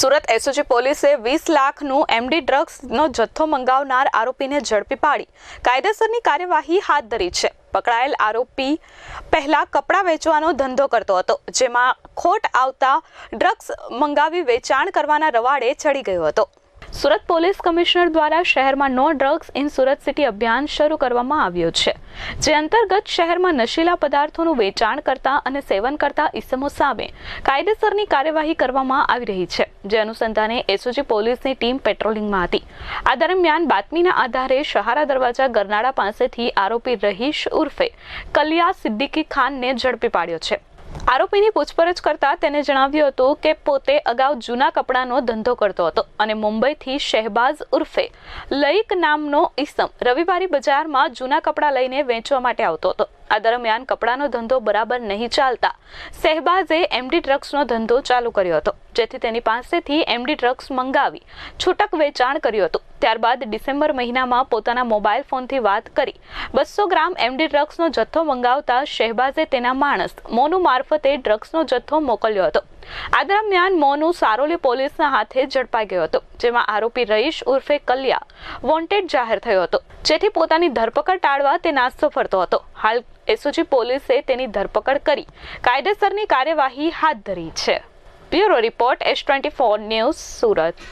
Surat SOG પોલીસે વીસ લાખનું એમડી ડ્રગ્સનો જથ્થો મંગાવનાર આરોપીને ઝડપી પાડી. કાયદેસરની કાર્યવાહી હાથ ધરી છે. પકડાયેલ આરોપી પહેલા કપડાં વેચવાનો ધંધો કરતો હતો, જેમાં ખોટ આવતા ડ્રગ્સ મંગાવી વેચાણ કરવાના રવાડે ચડી ગયો હતો. સુરત પોલીસ કમિશનર દ્વારા શહેરમાં no drugs in Surat city અભિયાન શરૂ કરવામાં આવ્યું છે, જે અંતર્ગત શહેરમાં નશીલા પદાર્થોનું વેચાણ કરતા અને સેવન કરતા ઇસમો સામે કાયદેસરની કાર્યવાહી કરવામાં આવી રહી છે, જે અનુસંધાને એસઓજી પોલીસની ટીમ પેટ્રોલિંગમાં હતી. આ દરમિયાન બાતમીના આધારે સહારા દરવાજા ગરનાળા પાસેથી આરોપી રહીશ ઉર્ફે કલિયા સિદ્દીકી ખાનને ઝડપી પાડ્યો છે. આરોપીની પૂછપરછ કરતા તેને જણાવ્યું હતું કે પોતે અગાઉ જૂના કપડાનો ધંધો કરતો હતો અને મુંબઈથી શહેબાઝ ઉર્ફે લઈક નામનો ઈસમ રવિવારી બજારમાં જૂના કપડાં લઈને વેચવા માટે આવતો હતો. આ દરમિયાન કપડાનો ધંધો બરાબર નહીં ચાલતા શહેબાઝે એમડી ડ્રગ્સનો ધંધો ચાલુ કર્યો હતો, જેથી તેની પાસેથી એમડી ડ્રગ્સ મંગાવી છૂટક વેચાણ કર્યું હતું. ત્યારબાદ ડિસેમ્બર મહિનામાં પોતાના મોબાઈલ ફોનથી વાત કરી. બસો ગ્રામ એમડી ડ્રગ્સનો જથ્થો મંગાવતા શહેબાઝે તેના માણસ, મોનુ મારફતે ડ્રગ્સનો જથ્થો મોકલ્યો હતો. આ દરમિયાન મોનુ સારોલી પોલીસના હાથે ઝડપાઈ ગયો હતો, જેમાં આરોપી રહીશ ઉર્ફે કલ્યા વોન્ટેડ જાહેર થયો હતો. જેથી પોતાની ધરપકડ ટાળવા તે નાસ્તો ફરતો હતો. હાલ એસઓજી પોલીસે તેની ધરપકડ કરી. કાયદેસરની કાર્યવાહી હાથ ધરી છે. Bureau report S twenty four news Surat.